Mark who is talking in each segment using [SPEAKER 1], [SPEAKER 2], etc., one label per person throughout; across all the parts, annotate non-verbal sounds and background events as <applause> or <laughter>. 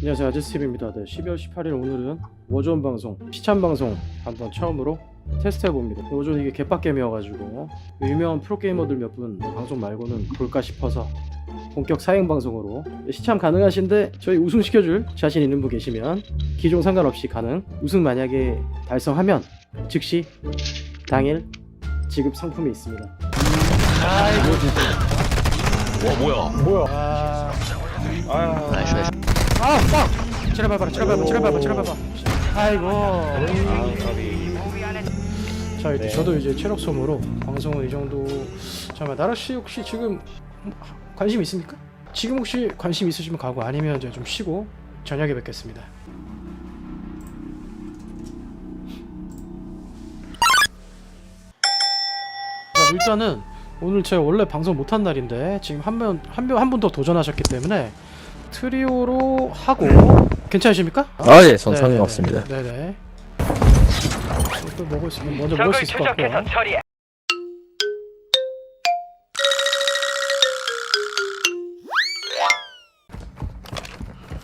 [SPEAKER 1] 안녕하세요. 아저스TV입니다. 네, 12월 18일 오늘은 워존 방송 시참 방송 한번 처음으로 테스트 해봅니다. 워존 이게 개빡겜이어가지고 유명한 프로게이머들 몇 분 방송 말고는 볼까 싶어서 본격 사행 방송으로 시참 가능하신데 저희 우승 시켜줄 자신 있는 분 계시면 기종 상관없이 가능 우승 만약에 달성하면 즉시 당일 지급 상품이 있습니다.
[SPEAKER 2] 와 뭐야?
[SPEAKER 1] 뭐야? 아... 아, 빡! 지랄봐봐, 지랄봐봐, 지랄봐봐, 지랄봐봐. 아이고. 자, 이제 저도 이제 체력 소모로 방송은 이 정도. 잠깐만, 나라 씨 혹시 지금 관심 있습니까? 지금 혹시 관심 있으시면 가고 아니면 이제 좀 쉬고 저녁에 뵙겠습니다. 자, 일단은 오늘 제가 원래 방송 못한 날인데 지금 한 명 한 명 한 분 더 도전하셨기 때문에 트리오로 하고 괜찮으십니까?
[SPEAKER 2] 아 예, 전
[SPEAKER 1] 네,
[SPEAKER 2] 상관
[SPEAKER 1] 네,
[SPEAKER 2] 없습니다.
[SPEAKER 1] 네, 네. 또 먹을 수 먼저 먹을 수 있을 것 같고요.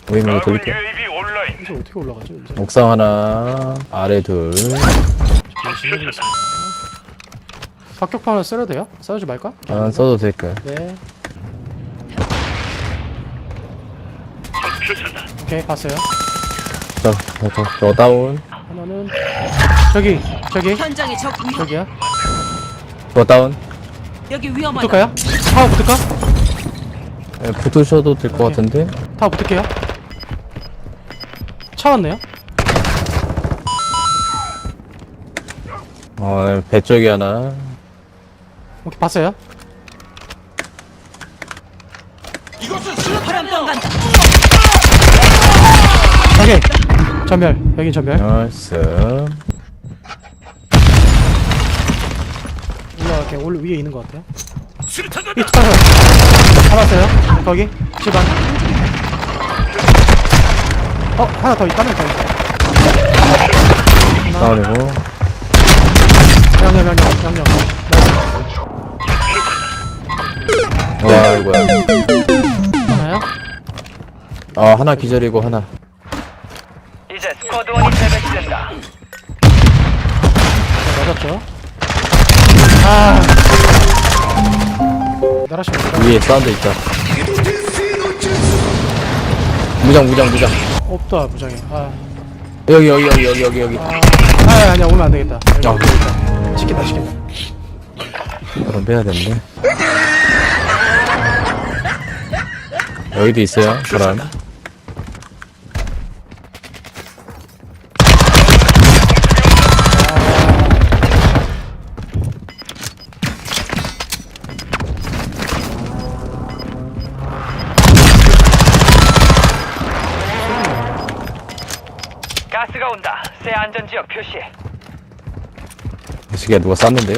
[SPEAKER 2] 모임으로 돌릴게요.
[SPEAKER 1] 이제 어떻게 올라가죠? 이제
[SPEAKER 2] 옥상 하나, 아래 둘.
[SPEAKER 1] 열심히 해보겠습니다. 박격판을 써도 돼요? 써주지 말까?
[SPEAKER 2] 안 써도 될까요?
[SPEAKER 1] 네. 오케이 봤어요.
[SPEAKER 2] 저, 저, 저, 저 다운,
[SPEAKER 1] 하나는 저기 저기
[SPEAKER 3] 현장에 적 위...
[SPEAKER 1] 저기야.
[SPEAKER 2] 저 다운.
[SPEAKER 3] 여기 위험하다.
[SPEAKER 1] 붙을까요? 타워 붙을까?
[SPEAKER 2] 예, 붙으셔도 될 것
[SPEAKER 1] 오케이.
[SPEAKER 2] 같은데.
[SPEAKER 1] 타워 붙을게요. 차 왔네요.
[SPEAKER 2] 어, 배 쪽에 하나.
[SPEAKER 1] 오케이 봤어요. 오케이 전멸 여긴 전멸.
[SPEAKER 2] 나이스.
[SPEAKER 1] 올라갈게 올 위에 있는 것 같아요. 이 투파선 잡았어요. 거기 집안. 어 하나 더 있다. 하나 더 있다.
[SPEAKER 2] 다운이고.
[SPEAKER 1] 양념 양념 양념.
[SPEAKER 2] 와, 이거야.
[SPEAKER 1] 하나요?
[SPEAKER 2] 아, 하나 기절이고 하나.
[SPEAKER 1] 맞았죠. 아. 나라시.
[SPEAKER 2] 위에 사운드 있다. 무장, 무장, 무장.
[SPEAKER 1] 없다 부장이. 아.
[SPEAKER 2] 여기, 여기, 여기, 여기, 여기, 여기.
[SPEAKER 1] 아, 아 아니야 오면 안 되겠다. 여기
[SPEAKER 2] 아.
[SPEAKER 1] 오면 안 되겠다. 시킨다 시킨다.
[SPEAKER 2] 그럼 빼야 되는데. 여기도 있어요, 사람.
[SPEAKER 4] 가스가 온다. 새 안전지역 표시.
[SPEAKER 2] 시계 누가 쐈는데요?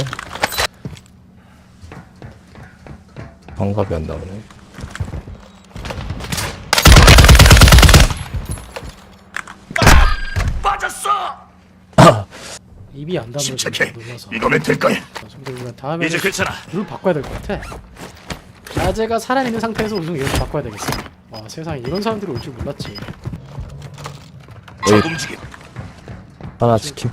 [SPEAKER 2] 방갑이 안 나오네. <coughs>
[SPEAKER 1] 입이 안 닿는
[SPEAKER 5] 침착해. 이거면 될 거야.
[SPEAKER 1] 근데 우리가 다음에
[SPEAKER 5] 이제 괜찮아.
[SPEAKER 1] 룰 바꿔야 될 것 같아. 아재가 살아있는 상태에서 우승 거 바꿔야 되겠어. 와 세상에 이런 사람들이 올 줄 몰랐지.
[SPEAKER 5] 적 움직임.
[SPEAKER 2] 하나 치킨.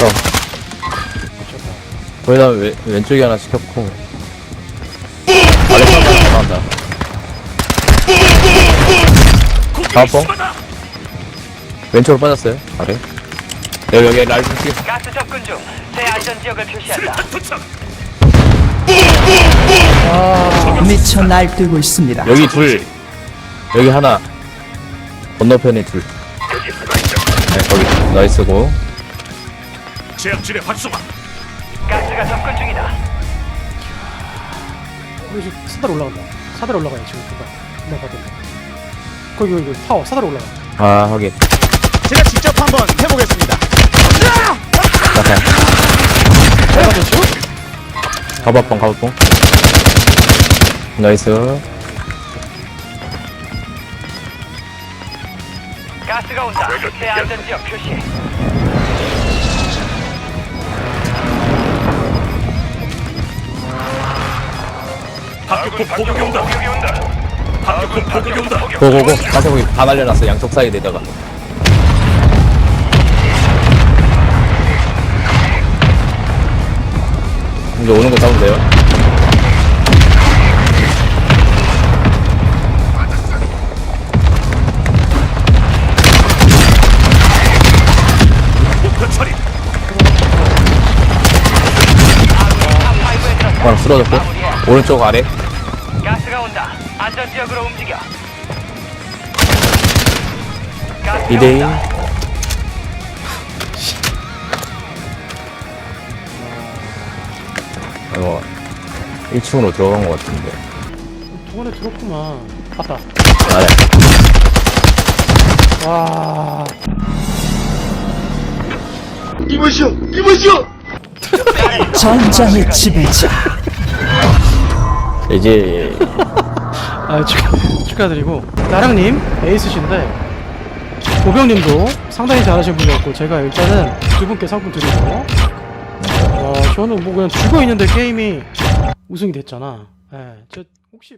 [SPEAKER 2] 어. 거기다 왼, 왼쪽에 하나 시켰고 아래 사람 나간다 다음번 왼쪽으로 빠졌어요 아래 여기 여기 라이프 키
[SPEAKER 4] 가스 접근 중. 새 안전 지역을 표시한다.
[SPEAKER 6] 미쳐 날뛰고 있습니다.
[SPEAKER 2] 여기 둘 여기 하나 건너편에 둘 네, 거기 나이스고
[SPEAKER 5] 제압진의 활성화.
[SPEAKER 4] 가스가 접근 중이다.
[SPEAKER 1] 우리 지금 사달 올라간다. 사달 올라가요 지금 그가. 금방 가던데. 거기 거기 거기 타워 사달 올라가.
[SPEAKER 2] 아 하긴
[SPEAKER 5] 제가 직접 한번 해보겠습니다.
[SPEAKER 1] 맞았죠?
[SPEAKER 2] 가바뻥 가바뻥 나이스
[SPEAKER 4] 가스가 온다. 새 안전 지역 표시.
[SPEAKER 5] 박격포 포격이 온다. 포격이 온다. 박격포 포격이 온다.
[SPEAKER 2] 고고고 가세보기 다 날려놨어 양쪽 사이에다가 이제 오는 거 잡으면 돼요 바로 쓰러졌고 오른쪽 아래.
[SPEAKER 4] 가스가 온다. 안전 지역으로 움직여. 가스가
[SPEAKER 2] 2대2
[SPEAKER 4] 온다.
[SPEAKER 2] 이거 1층으로 들어간 것 같은데.
[SPEAKER 1] 동안에 들었구만. 봤다.
[SPEAKER 2] 아래.
[SPEAKER 1] 와
[SPEAKER 3] 전장의 지배자.
[SPEAKER 2] 이제
[SPEAKER 1] 아, 축하, 축하드리고 나랑님 에이스신데 보병님도 상당히 잘하신 분이었고 제가 일단은 두 분께 상품 드리고 어 저는 뭐 그냥 죽어 있는데 게임이 우승이 됐잖아. 예, 저 혹시